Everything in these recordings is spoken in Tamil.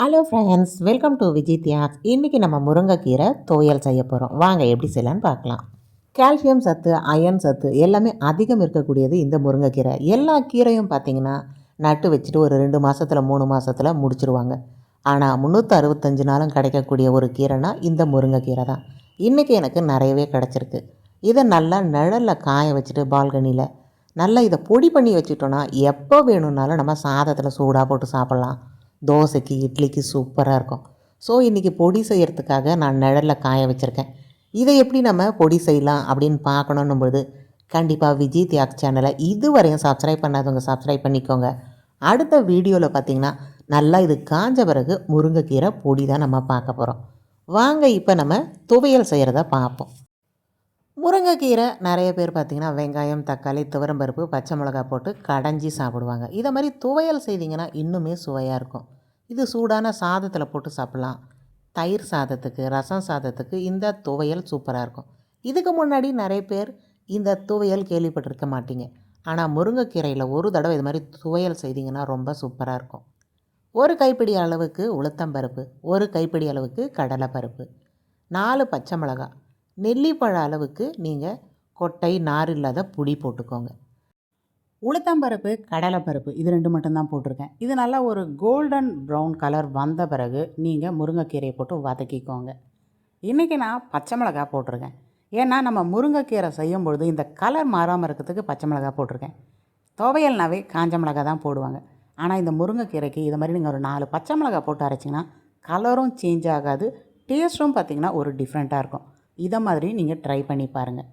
Hello friends welcome to Vijay Thiyags இன்றைக்கி நம்ம முருங்கைக்கீரை துவையல் செய்ய போகிறோம் வாங்க எப்படி செய்யலான்னு பார்க்கலாம். கால்சியம் சத்து அயன் சத்து எல்லாமே அதிகம் இருக்கக்கூடியது இந்த முருங்கைக்கீரை. எல்லா கீரையும் பார்த்தீங்கன்னா நட்டு வச்சுட்டு ஒரு ரெண்டு மாதத்தில் மூணு மாதத்தில் முடிச்சிருவாங்க. ஆனால் முந்நூற்றி அறுபத்தஞ்சு நாளும் கிடைக்கக்கூடிய ஒரு கீரைனா இந்த முருங்கைக்கீரை தான். இன்றைக்கி எனக்கு நிறையவே கிடச்சிருக்கு. இதை நல்லா நிழலில் காய வச்சுட்டு பால்கனியில் நல்லா இதை பொடி பண்ணி வச்சுட்டோன்னா எப்போ வேணும்னாலும் நம்ம சாதத்தில் சூடாக போட்டு சாப்பிட்லாம். தோசைக்கு இட்லிக்கு சூப்பராக இருக்கும். ஸோ இன்றைக்கி பொடி செய்கிறதுக்காக நான் நிழலில் காய வச்சுருக்கேன். இதை எப்படி நம்ம பொடி செய்யலாம் அப்படின்னு பார்க்கணுன்னும் பொழுது கண்டிப்பாக விஜய் தியாக் சேனலை இதுவரையும் சப்ஸ்கிரைப் பண்ணாதவங்க சப்ஸ்கிரைப் பண்ணிக்கோங்க. அடுத்த வீடியோவில் பார்த்திங்கன்னா நல்லா இது காஞ்ச பிறகு முருங்கைக்கீரை பொடி தான் நம்ம பார்க்க போகிறோம் வாங்க இப்போ நம்ம துவையல் செய்கிறத பார்ப்போம். முருங்கைக்கீரை நிறைய பேர் பார்த்திங்கன்னா வெங்காயம் தக்காளி துவரம்பருப்பு பச்சை மிளகா போட்டு கடைஞ்சி சாப்பிடுவாங்க. இதை மாதிரி துவையல் செய்திங்கன்னா இன்னுமே சுவையாக இருக்கும். இது சூடான சாதத்தில் போட்டு சாப்பிட்லாம். தயிர் சாதத்துக்கு ரசம் சாதத்துக்கு இந்த துவையல் சூப்பராக இருக்கும். இதுக்கு முன்னாடி நிறைய பேர் இந்த துவையல் கேள்விப்பட்டிருக்க மாட்டீங்க. ஆனால் முருங்கைக்கீரையில் ஒரு தடவை இது மாதிரி துவையல் செய்திங்கன்னா ரொம்ப சூப்பராக இருக்கும். ஒரு கைப்பிடி அளவுக்கு உளுத்தம்பருப்பு ஒரு கைப்பிடி அளவுக்கு கடலைப்பருப்பு நாலு பச்சை மிளகாய் நெல்லிப்பழ அளவுக்கு நீங்கள் கொட்டை நார் இல்லாத புளி போட்டுக்கோங்க. உளுத்தம்பருப்பு கடலைப்பருப்பு இது ரெண்டு மட்டும்தான் போட்டிருக்கேன். இது நல்லா ஒரு கோல்டன் ப்ரௌன் கலர் வந்த பிறகு நீங்கள் முருங்கைக்கீரையை போட்டு வதக்கிக்கோங்க. இன்றைக்கி நான் பச்சை மிளகாய் போட்டிருக்கேன். ஏன்னா நம்ம முருங்கைக்கீரை செய்யும் பொழுது இந்த கலர் மாறாமல் இருக்கிறதுக்கு பச்சை மிளகாய் போட்டிருக்கேன். துவையல்னாவே காஞ்ச மிளகாய் தான் போடுவாங்க. ஆனால் இந்த முருங்கைக்கீரைக்கு இது மாதிரி நீங்கள் ஒரு நாலு பச்சை மிளகாய் போட்டு அரைச்சிங்கன்னா கலரும் சேஞ்ச் ஆகாது டேஸ்ட்டும் பார்த்திங்கன்னா ஒரு டிஃப்ரெண்ட்டாக இருக்கும். இதை மாதிரி நீங்கள் ட்ரை பண்ணி பாருங்கள்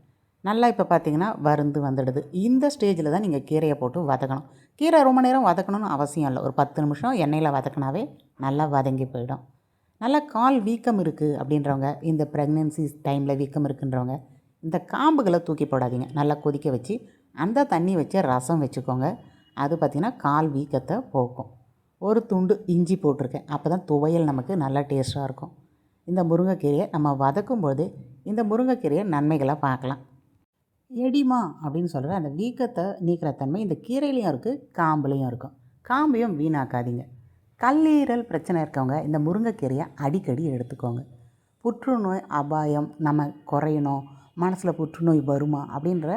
நல்லா இப்போ பார்த்தீங்கன்னா வருந்து வந்துடுது. இந்த ஸ்டேஜில் தான் நீங்கள் கீரையை போட்டு வதக்கணும். கீரை ரொம்ப நேரம் வதக்கணும்னு அவசியம் இல்லை. ஒரு பத்து நிமிஷம் எண்ணெயில் வதக்கினாவே நல்லா வதங்கி போயிடும். நல்லா கால் வீக்கம் இருக்குது அப்படின்றவங்க இந்த ப்ரெக்னென்சி டைமில் வீக்கம் இருக்குன்றவங்க இந்த காம்புகளை தூக்கி போடாதீங்க. நல்லா கொதிக்க வச்சு அந்த தண்ணி வச்சு ரசம் வச்சுக்கோங்க. அது பார்த்திங்கன்னா கால் வீக்கத்தை போக்கும். ஒரு துண்டு இஞ்சி போட்டிருக்கேன். அப்போ தான் துவையல் நமக்கு நல்லா டேஸ்ட்டாக இருக்கும். இந்த முருங்கைக்கீரையை நம்ம வதக்கும்போது இந்த முருங்கைக்கீரையை நன்மைகளை பார்க்கலாம். எடிமா அப்படின்னு சொல்கிற அந்த வீக்கத்தை நீக்கிற தன்மை இந்த கீரையிலையும் இருக்குது காம்புலேயும் இருக்கும் காம்பையும் வீணாக்காதீங்க. கல்லீரல் பிரச்சனை இருக்கவங்க இந்த முருங்கைக்கீரையை அடிக்கடி எடுத்துக்கோங்க. புற்றுநோய் அபாயம் நம்ம குறையணும் மனசில் புற்றுநோய் வருமா அப்படின்ற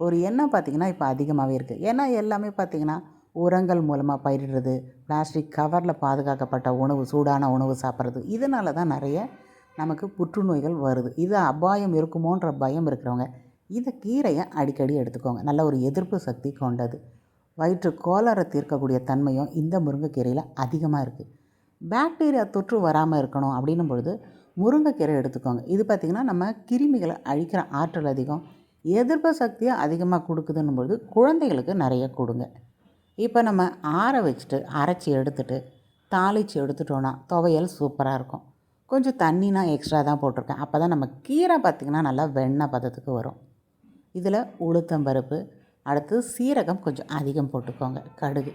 ஒரு எண்ணம் பார்த்திங்கன்னா இப்போ அதிகமாகவே இருக்குது ஏன்னா எல்லாமே பார்த்திங்கன்னா உரங்கள் மூலமாக பயிரிடுறது பிளாஸ்டிக் கவரில் பாதுகாக்கப்பட்ட உணவு சூடான உணவு சாப்பிட்றது. இதனால தான் நிறைய நமக்கு புற்றுநோய்கள் வருது. இது அபாயம் இருக்குமோன்ற பயம் இருக்கிறவங்க இந்த கீரையை அடிக்கடி எடுத்துக்கோங்க. நல்ல ஒரு எதிர்ப்பு சக்தி கொண்டது. வயிற்று கோளாறை தீர்க்கக்கூடிய தன்மையும் இந்த முருங்கைக்கீரையில் அதிகமாக இருக்குது பாக்டீரியா தொற்று வராமல் இருக்கணும் அப்படின்னும் பொழுது முருங்கைக்கீரை எடுத்துக்கோங்க. இது பார்த்திங்கன்னா நம்ம கிருமிகளை அழிக்கிற ஆற்றல் அதிகம் எதிர்ப்பு சக்தியை அதிகமாக கொடுக்குதுன்னும் பொழுது குழந்தைகளுக்கு நிறைய கொடுங்க. இப்போ நம்ம ஆற வச்சுட்டு அரைச்சி எடுத்துட்டு தாளித்து எடுத்துட்டோன்னா துவையல் சூப்பராக இருக்கும். கொஞ்சம் தண்ணினா எக்ஸ்ட்ரா தான் போட்டிருக்கேன். அப்போ தான் நம்ம கீரை பார்த்திங்கன்னா நல்லா வெண்ணெய் பதத்துக்கு வரும். இதில் உளுத்தம்பருப்பு அடுத்து சீரகம் கொஞ்சம் அதிகம் போட்டுக்கோங்க கடுகு.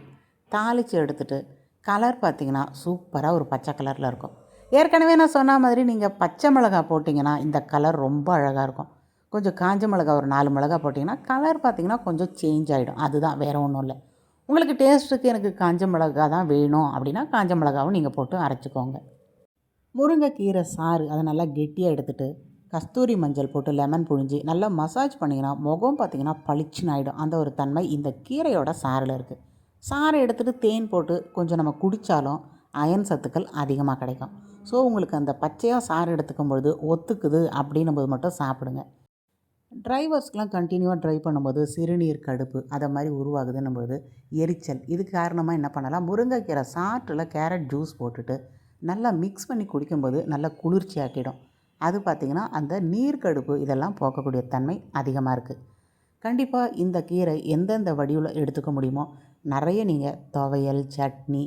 தாளித்து எடுத்துட்டு கலர் பார்த்திங்கன்னா சூப்பராக ஒரு பச்சை கலரில் இருக்கும். ஏற்கனவே நான் சொன்ன மாதிரி நீங்கள் பச்சை மிளகா போட்டிங்கன்னா இந்த கலர் ரொம்ப அழகாக இருக்கும். கொஞ்சம் காஞ்ச மிளகா ஒரு நாலு மிளகா போட்டிங்கன்னா கலர் பார்த்திங்கன்னா கொஞ்சம் சேஞ்ச் ஆகிடும் அதுதான் வேறு ஒன்றும் இல்லை. உங்களுக்கு டேஸ்ட்டுக்கு எனக்கு காஞ்ச மிளகா தான் வேணும் அப்படின்னா காஞ்ச மிளகாவும் நீங்கள் போட்டு அரைச்சிக்கோங்க. முருங்கைக்கீரை சாறு அதை நல்லா கெட்டியாக எடுத்துகிட்டு கஸ்தூரி மஞ்சள் போட்டு லெமன் புழிஞ்சு நல்லா மசாஜ் பண்ணிங்கன்னா முகம் பார்த்திங்கன்னா பளிச்சுன்னு ஆகிடும் அந்த ஒரு தன்மை இந்த கீரையோட சாறில் இருக்குது சாறை எடுத்துகிட்டு தேன் போட்டு கொஞ்சம் நம்ம குடித்தாலும் அயன் சத்துக்கள் அதிகமாக கிடைக்கும். ஸோ உங்களுக்கு அந்த பச்சையாக சாறு எடுத்துக்கும் பொழுது ஒத்துக்குது அப்படின்னும் போது மட்டும் சாப்பிடுங்க. டிரைவர்ஸ்க்கெலாம் கண்டினியூவாக ட்ரைவ் பண்ணும்போது சிறுநீர் கடுப்பு அதை மாதிரி உருவாகுதுன்னும் போது எரிச்சல். இது காரணமாக என்ன பண்ணலாம்? முருங்கைக்கீரை சாற்றில் கேரட் ஜூஸ் போட்டுட்டு நல்லா மிக்ஸ் பண்ணி குடிக்கும்போது நல்லா குளிர்ச்சி ஆக்கிடும். அது பார்த்திங்கன்னா அந்த நீர் கடுப்பு இதெல்லாம் போக்கக்கூடிய தன்மை அதிகமாக இருக்குது கண்டிப்பாக இந்த கீரை எந்தெந்த வடிவில் எடுத்துக்க முடியுமோ நிறைய நீங்கள் துவையல் சட்னி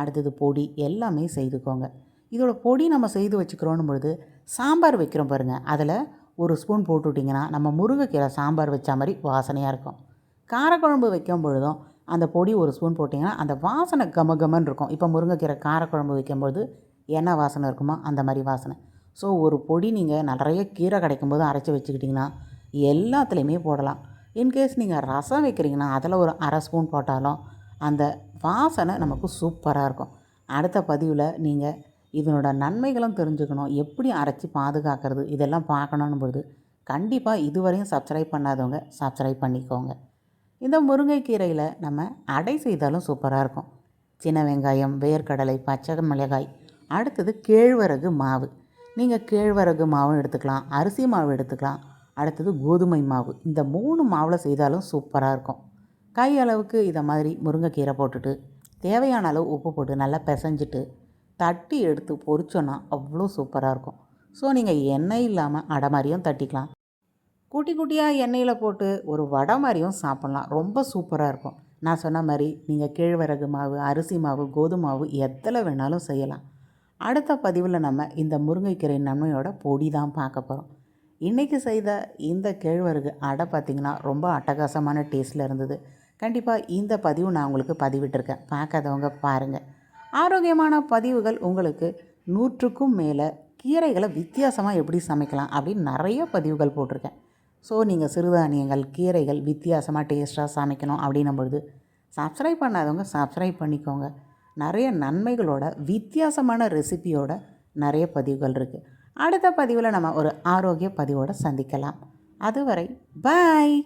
அடுத்தது பொடி எல்லாமே செய்துக்கோங்க. இதோட பொடி நம்ம செய்து வச்சுக்கிறோன்னும் பொழுது சாம்பார் வைக்கிறோம் பாருங்கள் அதில் ஒரு ஸ்பூன் போட்டுவிட்டிங்கன்னா நம்ம முருங்கைக்கீரை சாம்பார் வச்ச மாதிரி வாசனையாக இருக்கும். காரக்குழம்பு வைக்கும் பொழுதும் அந்த பொடி ஒரு ஸ்பூன் போட்டிங்கன்னா அந்த வாசனை கம கமன்னு இருக்கும். இப்போ முருங்கைக்கீரை காரக்குழம்பு வைக்கும்போது என்ன வாசனை இருக்குமோ அந்த மாதிரி வாசனை. ஸோ ஒரு பொடி நீங்கள் நிறைய கீரை கிடைக்கும்போது அரைச்சி வச்சுக்கிட்டிங்கன்னா எல்லாத்துலேயுமே போடலாம். இன்கேஸ் நீங்கள் ரசம் வைக்கிறீங்கன்னா அதில் ஒரு அரை ஸ்பூன் போட்டாலும் அந்த வாசனை நமக்கு சூப்பராக இருக்கும். அடுத்த பதிவில் நீங்கள் இதனோட நன்மைகளும் தெரிஞ்சுக்கணும். எப்படி அரைச்சி பாதுகாக்கிறது? இதெல்லாம் பார்க்கணுன்னு பொழுது கண்டிப்பாக இதுவரையும் சப்ஸ்கிரைப் பண்ணாதவங்க சப்ஸ்கிரைப் பண்ணிக்கோங்க. இந்த முருங்கைக்கீரையில் நம்ம அடை செய்தாலும் சூப்பராக இருக்கும். சின்ன வெங்காயம் வேர்க்கடலை பச்சை மிளகாய் அடுத்தது கேழ்வரகு மாவு. நீங்கள் கேழ்வரகு மாவும் எடுத்துக்கலாம் அரிசி மாவு எடுத்துக்கலாம் அடுத்தது கோதுமை மாவு. இந்த மூணு மாவில் செய்தாலும் சூப்பராக இருக்கும். கை அளவுக்கு இதை மாதிரி முருங்கைக்கீரை போட்டுட்டு தேவையான அளவு உப்பு போட்டு நல்லா பிசைஞ்சிட்டு தட்டி எடுத்து பொரிச்சோன்னா அவ்வளோ சூப்பராக இருக்கும். ஸோ நீங்கள் எண்ணெய் இல்லாமல் அடை மாதிரியும் தட்டிக்கலாம். குட்டி குட்டியாக எண்ணெயில் போட்டு ஒரு வடை மாதிரியும் சாப்பிட்லாம். ரொம்ப சூப்பராக இருக்கும். நான் சொன்ன மாதிரி நீங்கள் கேழ்வரகு மாவு அரிசி மாவு கோதுமை மாவு எதில் வேணாலும் செய்யலாம். அடுத்த பதிவில் நம்ம இந்த முருங்கைக்கீரை நன்மையோட பொடி தான் பார்க்க போகிறோம் இன்றைக்கி செய்த இந்த கேழ்வரகு அடை பார்த்திங்கன்னா ரொம்ப அட்டகாசமான டேஸ்ட்டில் இருந்தது. கண்டிப்பாக இந்த பதிவு நான் உங்களுக்கு பதிவிட்டிருக்கேன். பார்க்காதவங்க பாருங்கள் ஆரோக்கியமான பதிவுகள் உங்களுக்கு நூற்றுக்கும் மேலே கீரைகளை வித்தியாசமாக எப்படி சமைக்கலாம் அப்படின்னு நிறைய பதிவுகள் போட்டிருக்கேன். ஸோ நீங்கள் சிறுதானியங்கள் கீரைகள் வித்தியாசமாக டேஸ்ட்டாக சமைக்கணும் அப்படின்னும் பொழுது சப்ஸ்கிரைப் பண்ணாதவங்க சப்ஸ்கிரைப் பண்ணிக்கோங்க. நிறைய நன்மைகளோட வித்தியாசமான ரெசிபியோட நிறைய பதிவுகள் இருக்குது அடுத்த பதிவில் நம்ம ஒரு ஆரோக்கிய பதிவோடு சந்திக்கலாம். அதுவரை பாய்